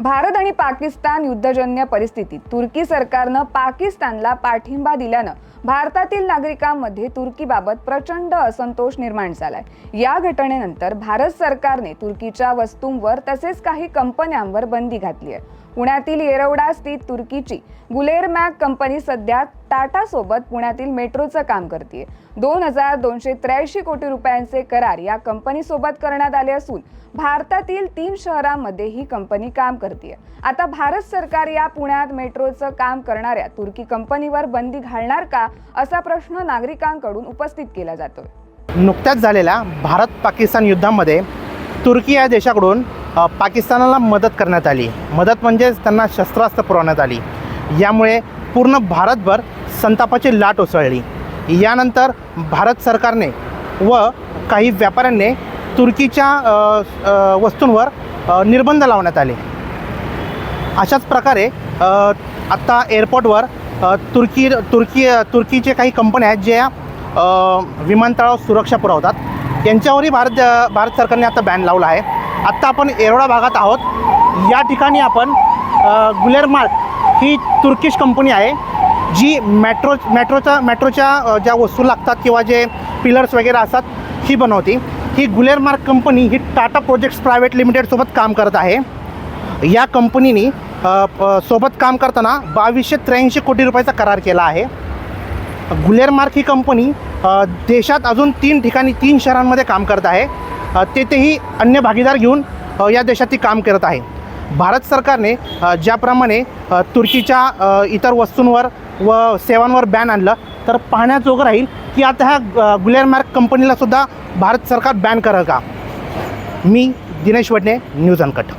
भारत आणि पाकिस्तान युद्धजन्य परिस्थितीत तुर्की सरकारनं पाकिस्तानला पाठिंबा दिल्यानं भारतातील नागरिकांमध्ये तुर्कीबाबत प्रचंड असंतोष निर्माण झालाय. या घटनेनंतर भारत सरकारने तुर्कीच्या वस्तूंवर तसेच काही कंपन्यांवर बंदी घातली आहे. पुण्यातील येरवडा स्थित तुर्कीची गुलेरमॅक कंपनी सध्या टाटा सोबत पुण्यातील मेट्रोचं काम करते दोन हजार दोनशे त्र्याऐंशी कोटी रुपयांचे करार या कंपनीसोबत करण्यात आले असून भारतातील तीन शहरांमध्ये ही कंपनी काम करते आता भारत सरकार या पुण्यात मेट्रोचं काम करणाऱ्या तुर्की कंपनीवर बंदी घालणार का? असा प्रश्न नागरिकांकडून उपस्थित केला जातोय. नुकत्याच झालेल्या भारत पाकिस्तान युद्धामध्ये तुर्की या देशाकडून पाकिस्तानाला मदत करण्यात आली. मदत म्हणजेच त्यांना शस्त्रास्त्र पुरवण्यात आली. यामुळे पूर्ण भारतभर संतापाची लाट उसळली. यानंतर भारत सरकारने व काही व्यापाऱ्यांनी तुर्कीच्या वस्तूंवर निर्बंध लावण्यात आले. अशाच प्रकारे आत्ता एअरपोर्टवर तुर्की तुर्की तुर्कीचे काही कंपन्या आहेत ज्या विमानतळावर सुरक्षा पुरवतात. यांच्यावरही भारत भारत सरकारने आता बॅन लावला आहे. आत्ता आपण एरोडा भागात आहोत. या ठिकाणी आपण गुलेरमार्क ही तुर्किश कंपनी आहे जी मेट्रो मेट्रोच्या मेट्रोच्या ज्या वस्तू लागतात किंवा जे पिलर्स वगैरे असतात ही बनवते. ही गुलेरमार्क कंपनी ही टाटा प्रोजेक्ट्स प्रायव्हेट लिमिटेडसोबत काम करत आहे. या कंपनीने सोबत काम करताना बावीसशे त्र्याऐंशी कोटी रुपयाचा करार केला आहे. गुलेरमार्क ही कंपनी देशात अजून तीन ठिकाणी तीन शहरांमध्ये काम करत आहे. तेथेही अन्य भागीदार घेऊन या देशात ती काम करत आहे. भारत सरकारने ज्याप्रमाणे तुर्कीच्या इतर वस्तूंवर व सेवांवर बॅन आणलं तर पाहण्याजोगं राहील की आता ह्या गुलेरमार्क कंपनीला सुद्धा भारत सरकार बॅन करेल का? मी दिनेश वडणे न्यूज अनकट.